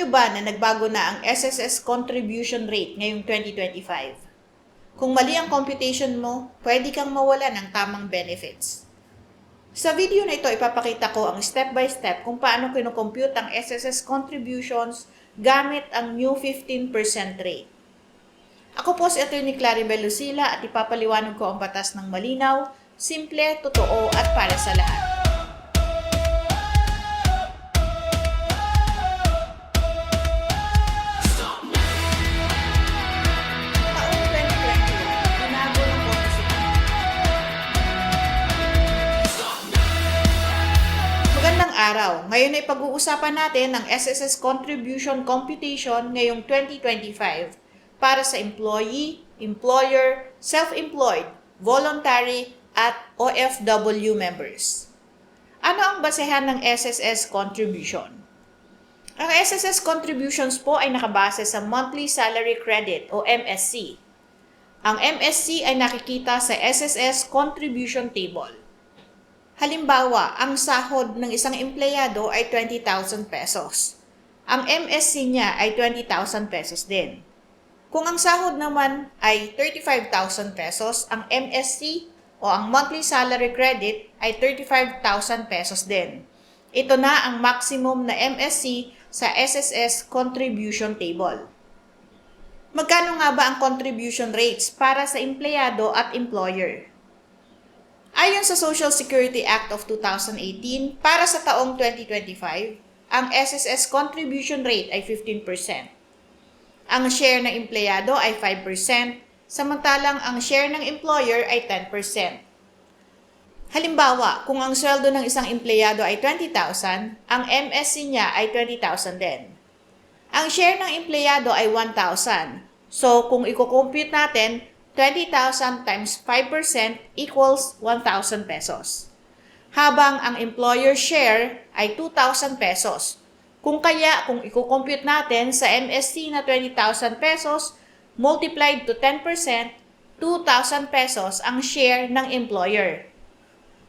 nyo ba na nagbago na ang SSS contribution rate ngayong 2025? Kung mali ang computation mo, pwede kang mawala ng tamang benefits. Sa video na ito, ipapakita ko ang step by step kung paano kinocompute ang SSS contributions gamit ang new 15% rate. Ako po si Atty. Claribel Lucila at ipapaliwanag ko ang batas ng malinaw, simple, totoo at para sa lahat. Araw. Ngayon ay pag-uusapan natin ang SSS Contribution Computation ngayong 2025 para sa employee, employer, self-employed, voluntary, at OFW members. Ano ang basehan ng SSS contribution? Ang SSS contributions po ay nakabase sa Monthly Salary Credit o MSC. Ang MSC ay nakikita sa SSS Contribution Table. Halimbawa, ang sahod ng isang empleyado ay 20,000 pesos. Ang MSC niya ay 20,000 pesos din. Kung ang sahod naman ay 35,000 pesos, ang MSC o ang monthly salary credit ay 35,000 pesos din. Ito na ang maximum na MSC sa SSS contribution table. Magkano nga ba ang contribution rates para sa empleyado at employer? Ayon sa Social Security Act of 2018, para sa taong 2025, ang SSS contribution rate ay 15%. Ang share ng empleyado ay 5%, samantalang ang share ng employer ay 10%. Halimbawa, kung ang sweldo ng isang empleyado ay 20,000, ang MSC niya ay 20,000 din. Ang share ng empleyado ay 1,000. So, kung i-compute natin, 20,000 times 5% equals 1,000 pesos. Habang ang employer share ay 2,000 pesos. Kung kaya, kung i-compute natin sa MSC na 20,000 pesos, multiplied to 10%, 2,000 pesos ang share ng employer.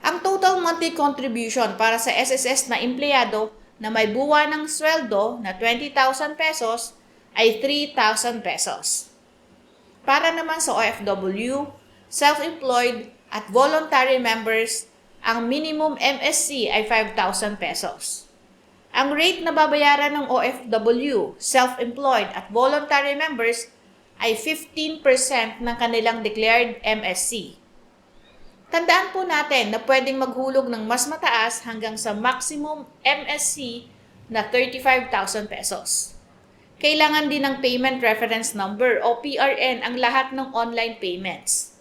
Ang total monthly contribution para sa SSS na empleyado na may buwan ng sweldo na 20,000 pesos ay 3,000 pesos. Para naman sa OFW, self-employed at voluntary members, ang minimum MSC ay 5,000 pesos. Ang rate na babayaran ng OFW, self-employed at voluntary members ay 15% ng kanilang declared MSC. Tandaan po natin na pwedeng maghulog ng mas mataas hanggang sa maximum MSC na 35,000 pesos. Kailangan din ng Payment Reference Number o PRN ang lahat ng online payments.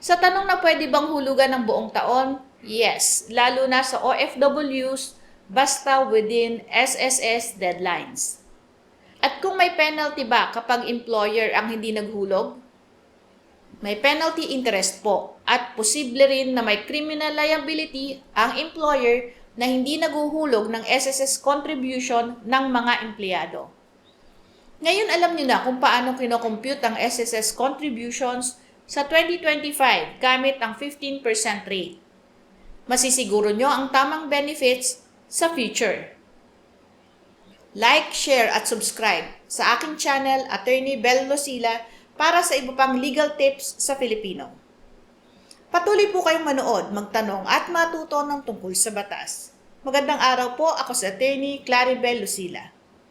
Sa tanong na pwede bang hulugan ng buong taon? Yes, lalo na sa OFWs basta within SSS deadlines. At kung may penalty ba kapag employer ang hindi naghulog? May penalty interest po at posible rin na may criminal liability ang employer na hindi naguhulog ng SSS contribution ng mga empleyado. Ngayon alam niyo na kung paano kinocompute ang SSS contributions sa 2025 gamit ang 15% rate. Masisiguro nyo ang tamang benefits sa future. Like, share at subscribe sa aking channel Attorney Bel Lucila para sa iba pang legal tips sa Filipino. Patuloy po kayong manood, magtanong at matuto ng tungkol sa batas. Magandang araw po, ako si Attorney Claribel Lucila.